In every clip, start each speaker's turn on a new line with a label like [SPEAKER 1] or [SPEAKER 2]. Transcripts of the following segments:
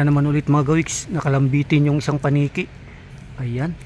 [SPEAKER 1] na naman ulit mga gawiks. Nakalambitin yung isang paniki. Ayan.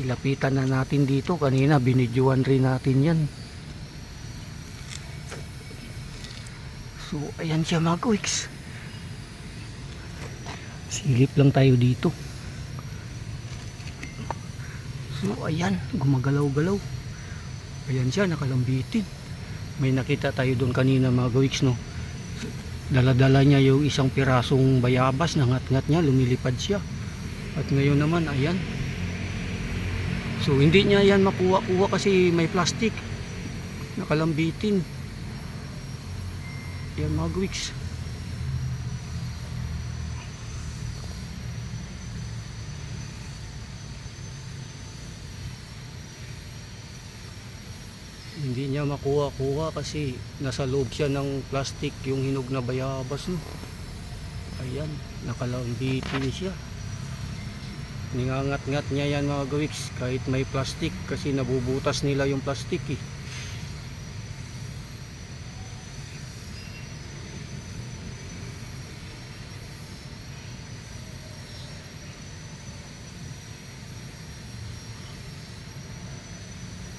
[SPEAKER 1] Ilapitan na natin dito. Kanina binidyoan rin natin yan. So ayan siya mga gawiks. Silip lang tayo dito. So ayan, gumagalaw-galaw. Ayan siya, nakalambitin. May nakita tayo doon kanina mga gawiks no. Daladala niya yung isang pirasong bayabas, nangat-ngat niya, lumilipad siya. At ngayon naman, ayan. So hindi niya yan makuha-kuha kasi may plastic. Nakalambitin. Ayan mga. Hindi niya makuha-kuha kasi nasa loob siya ng plastic yung hinog na bayabas no. ayan nakalambitin siya ningangat-ngat niya yan mga gawiks kahit may plastic kasi nabubutas nila yung plastic eh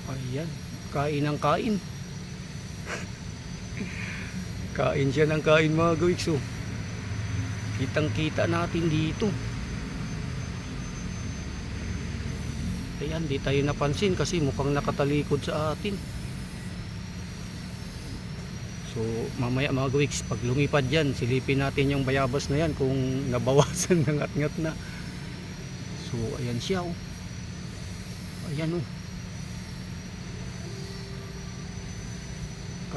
[SPEAKER 1] Ayan, kain ng kain. kain siya ng kain mga gawiks oh. Kitang kita natin dito. Ayan, di tayo napansin kasi mukhang nakatalikod sa atin. So, mamaya mga gawiks, pag lumipad yan, silipin natin yung bayabas na yan kung nabawasan ng ngat-ngat na. So, ayan siya oh. Ayan oh.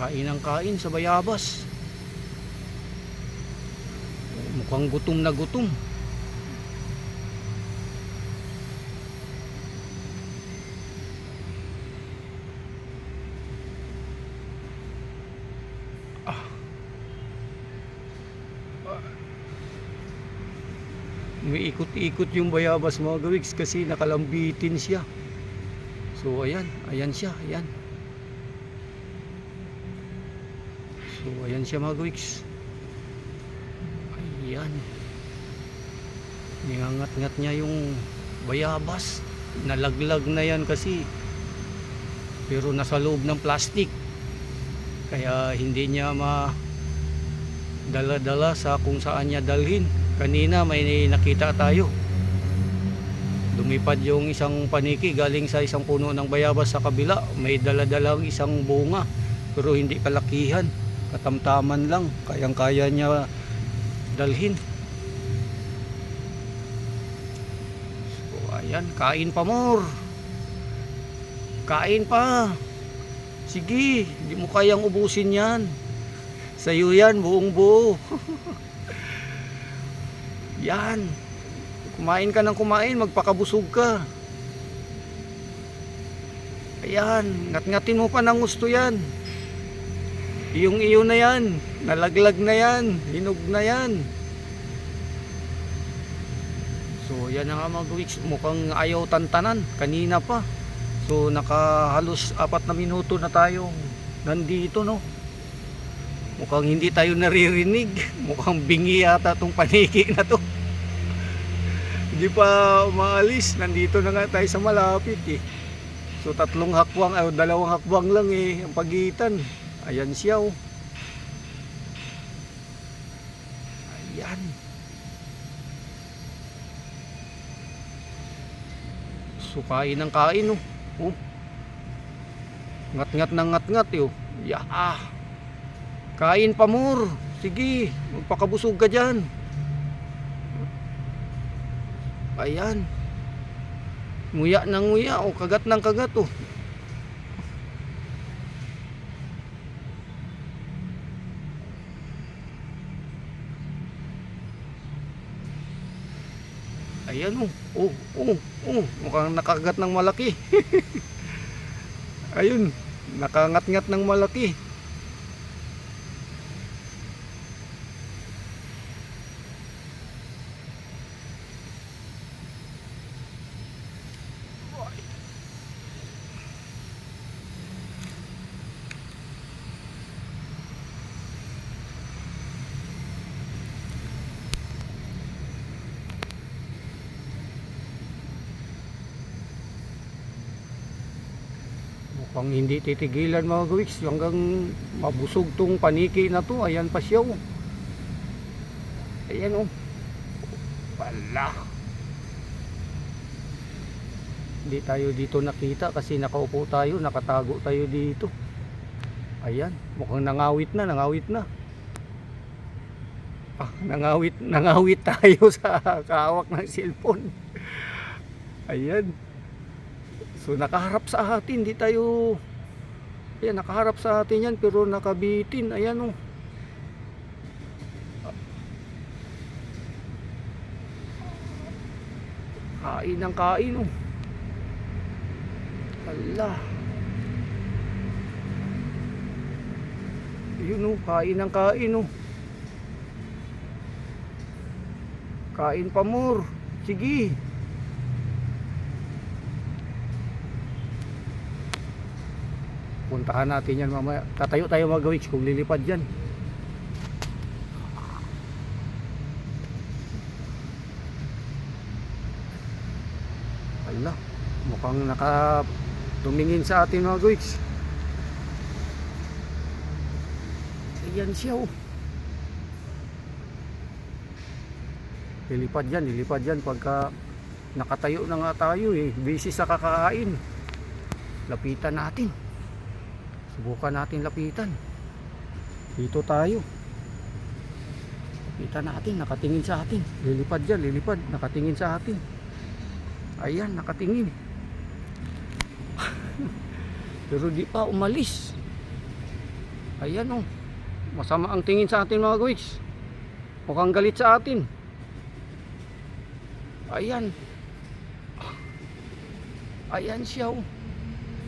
[SPEAKER 1] Kain ng kain sa bayabas. Mukhang gutom na gutom. Ah. Umiikot-ikot yung bayabas mga gawiks kasi nakalambitin siya. So ayan, ayan siya, ayan. So ayan siya mga gawiks. Ayan. Ningangat-ngat niya yung bayabas. Nalaglag na yan kasi. Pero nasa loob ng plastic. Kaya hindi niya ma dala-dala sa kung saan niya dalhin. Kanina may nakita tayo. Lumipad yung isang paniki galing sa isang puno ng bayabas sa kabila. May dala-dalang isang bunga pero hindi kalakihan katamtaman lang. Kayang kaya niya dalhin. So ayan kain pa more kain pa. Sige hindi mo kayang ubusin yan. Sa'yo yan buong buo yan. Kumain ka ng kumain magpakabusog ka. Ayan ngat-ngatin mo pa ng gusto yan Iyong iyo na yan. Nalaglag na yan. Hinog na yan. So yan na nga mga weeks. Mukhang ayaw tantanan. Kanina pa. So nakahalos apat na minuto na tayo nandito no. Mukhang hindi tayo naririnig. Mukhang bingi yata tong paniki na to. Hindi pa umaalis. Nandito na nga tayo sa malapit eh. So tatlong hakwang, ay dalawang hakwang lang eh ang pagitan. Ayan siya oh. Ayan. So ng kain oh. oh. Ngat-ngat ng ngat-ngat eh oh. Ya. Kain pa more. Sige, magpakabusog ka dyan. Ayan. Nguya ng nguya o kagat ng kagat oh. Ayan oh. Oh, oh, oh. Mukhang nakagat ng malaki. Ayun. Nakangat-ngat ng malaki. Pang hindi titigilan mga gawiks hanggang mabusog tong paniki na to. Ayan pa siya oh. Ayan oh. Wala. Hindi tayo dito nakita kasi nakaupo tayo, nakatago tayo dito. Ayan, mukhang nangawit na, nangawit na. Ah, nangawit, nangawit tayo sa kawak ng cellphone. Ayan. So nakaharap sa atin, di tayo Ayan, nakaharap sa atin yan pero nakabitin. Ayan oh. Kain ng kain oh. Ala. Yun oh, kain ng kain oh. Kain pa more. Sige. Puntahan natin yan mamaya. Tatayo tayo mga gawiks kung lilipad yan. Ala, mukhang naka tumingin sa atin mga gawiks. Ayan siya oh. Lilipad yan, lilipad yan pagka nakatayo na nga tayo eh. Busy sa kakain. Lapitan natin. Subukan natin lapitan. Dito tayo. Lapitan natin, nakatingin sa atin. Lilipad dyan, lilipad. Nakatingin sa atin. Ayan, nakatingin. Pero di pa umalis. Ayan oh. Masama ang tingin sa atin mga guys. Mukhang galit sa atin. Ayan. Ayan siya oh.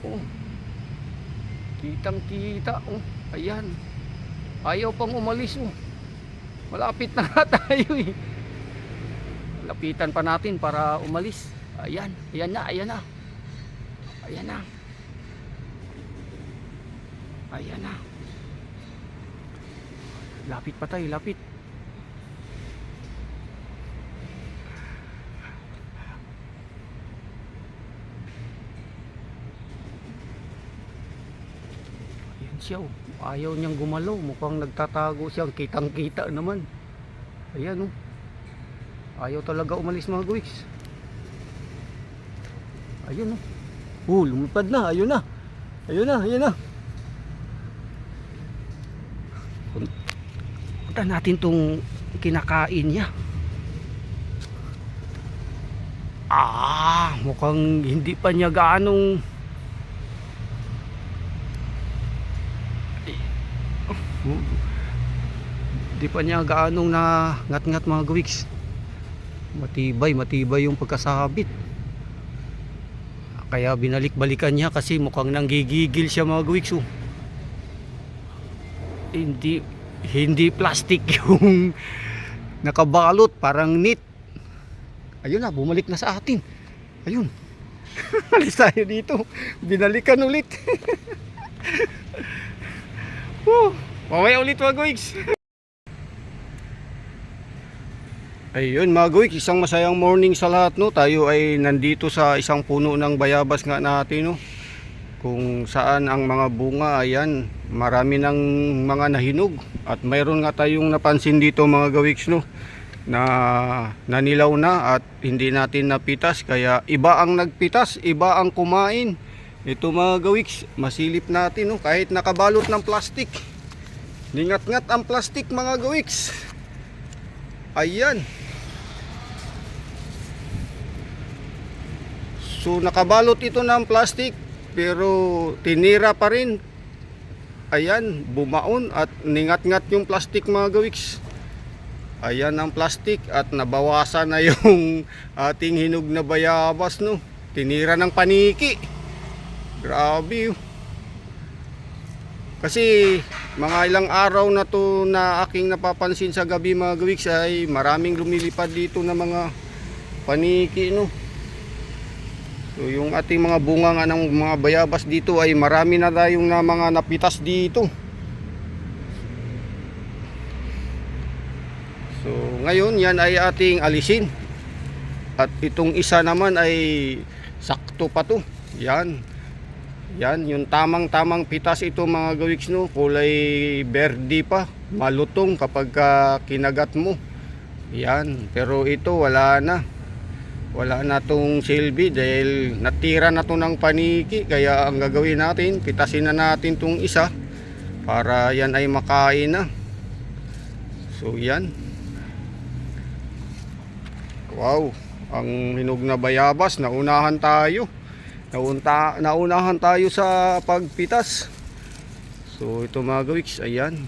[SPEAKER 1] Oh. Kitang kita oh. Ayan. Ayaw pang umalis oh. Malapit na nga tayo eh. Lapitan pa natin para umalis. Ayan. Ayan na. Ayan na. Ayan na. Ayan na. Lapit pa tayo. Lapit. Siya oh. Ayaw niyang gumalaw. Mukhang nagtatago siya. Kitang kita naman. Ayan oh. Ayaw talaga umalis mga guwiks. Ayun oh. Oh, lumipad na. Ayun na. Ayun na, ayun na. Pun- Punta natin tong kinakain niya. Ah, mukhang hindi pa niya gaanong Hindi pa niya gaanong na ngat-ngat mga gawiks. Matibay, matibay yung pagkasabit. Kaya binalik-balikan niya kasi mukhang nanggigigil siya mga gawiks. oh. Hindi, hindi plastic yung nakabalot, parang knit. Ayun na, bumalik na sa atin. Ayun. Alis tayo dito. Binalikan ulit. Woo! Mamaya ulit mga guwigs. Ayun mga guwigs, isang masayang morning sa lahat no. Tayo ay nandito sa isang puno ng bayabas nga natin no. Kung saan ang mga bunga ayan, marami ng mga nahinog at mayroon nga tayong napansin dito mga gawiks no na nanilaw na at hindi natin napitas kaya iba ang nagpitas, iba ang kumain. Ito mga gawiks, masilip natin no kahit nakabalot ng plastic. Ningat-ngat ang plastic mga gawiks. Ayan. So nakabalot ito ng plastic pero tinira pa rin. Ayan, bumaon at ningat-ngat yung plastic mga gawiks. Ayan ang plastic at nabawasan na yung ating hinog na bayabas no. Tinira ng paniki. Grabe. oh. Kasi mga ilang araw na to na aking napapansin sa gabi mga gawiks ay maraming lumilipad dito na mga paniki no. So yung ating mga bunga nga ng mga bayabas dito ay marami na tayong na mga napitas dito. So ngayon yan ay ating alisin. At itong isa naman ay sakto pa to. Yan. Yan, yung tamang-tamang pitas ito mga gawiks no, kulay berde pa, malutong kapag ka kinagat mo. Yan, pero ito wala na. Wala na tong silbi dahil natira na to ng paniki. Kaya ang gagawin natin, pitasin na natin tong isa para yan ay makain na. So yan. Wow, ang hinog na bayabas, naunahan tayo. Naunta, naunahan tayo sa pagpitas. So ito mga gawiks, ayan.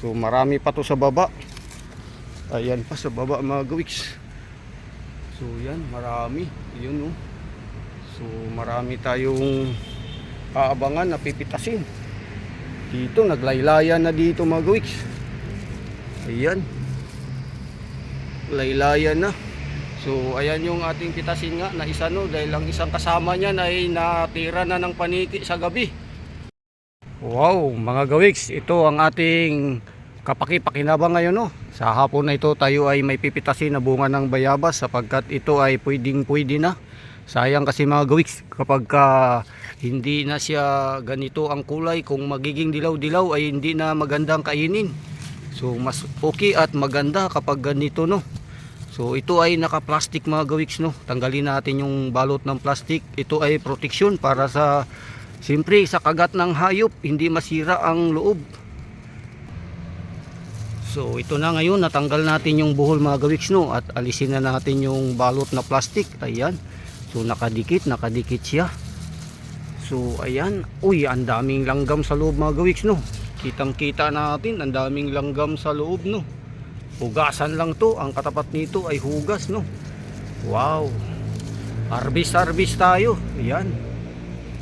[SPEAKER 1] So marami pa to sa baba. Ayan pa sa baba mga gawiks. So yan, marami. Yun oh. So marami tayong aabangan na pipitasin. Dito, naglaylayan na dito mga gawiks. Ayan. Laylayan na. So ayan yung ating pitasin nga na isa no dahil ang isang kasama niya ay natira na ng paniki sa gabi. Wow, mga gawiks, ito ang ating kapaki-pakinabang ngayon no. Sa hapon na ito tayo ay may pipitasin na bunga ng bayabas sapagkat ito ay pwedeng pwede na. Sayang kasi mga gawiks kapag ka hindi na siya ganito ang kulay kung magiging dilaw-dilaw ay hindi na magandang kainin. So mas okay at maganda kapag ganito no. So ito ay naka-plastic mga gawiks no. Tanggalin natin yung balot ng plastic. Ito ay protection para sa Siyempre sa kagat ng hayop hindi masira ang loob. So ito na ngayon natanggal natin yung buhol mga gawiks no at alisin na natin yung balot na plastic. Ayan. So nakadikit, nakadikit siya. So ayan, uy ang daming langgam sa loob mga gawiks no. Kitang kita natin ang daming langgam sa loob no. Hugasan lang to, ang katapat nito ay hugas no. Wow. Harvest tayo. Ayan.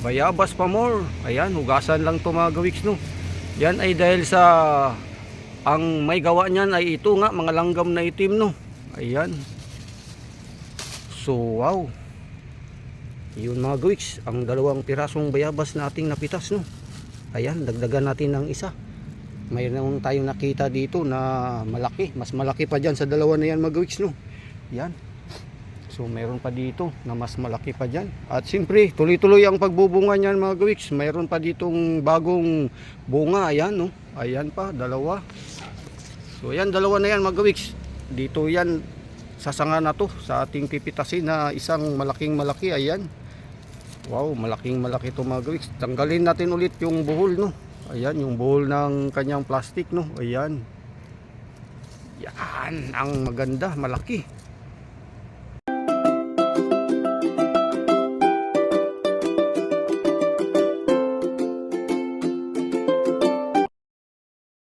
[SPEAKER 1] Bayabas pa more. Ayan, hugasan lang to mga gawiks no. Yan ay dahil sa ang may gawa niyan ay ito nga mga langgam na itim no. Ayan. So wow. Yun mga gawiks, ang dalawang pirasong bayabas nating napitas no. Ayan, dagdagan natin ng isa. Mayroon tayong nakita dito na malaki, mas malaki pa diyan sa dalawa na yan mga gawiks no. Yan. So mayroon pa dito na mas malaki pa dyan. At siyempre, tuloy-tuloy ang pagbubunga niyan mga gawiks. Mayroon pa ditong bagong bunga. Ayan, no? Ayan pa, dalawa. So ayan, dalawa na yan mga gawiks. Dito yan, sa sanga na to, sa ating pipitasin na isang malaking malaki. Ayan. Wow, malaking malaki to mga gawiks. Tanggalin natin ulit yung buhol, no? Ayan, yung buhol ng kanyang plastic, no? Ayan. Yan, ang maganda, malaki.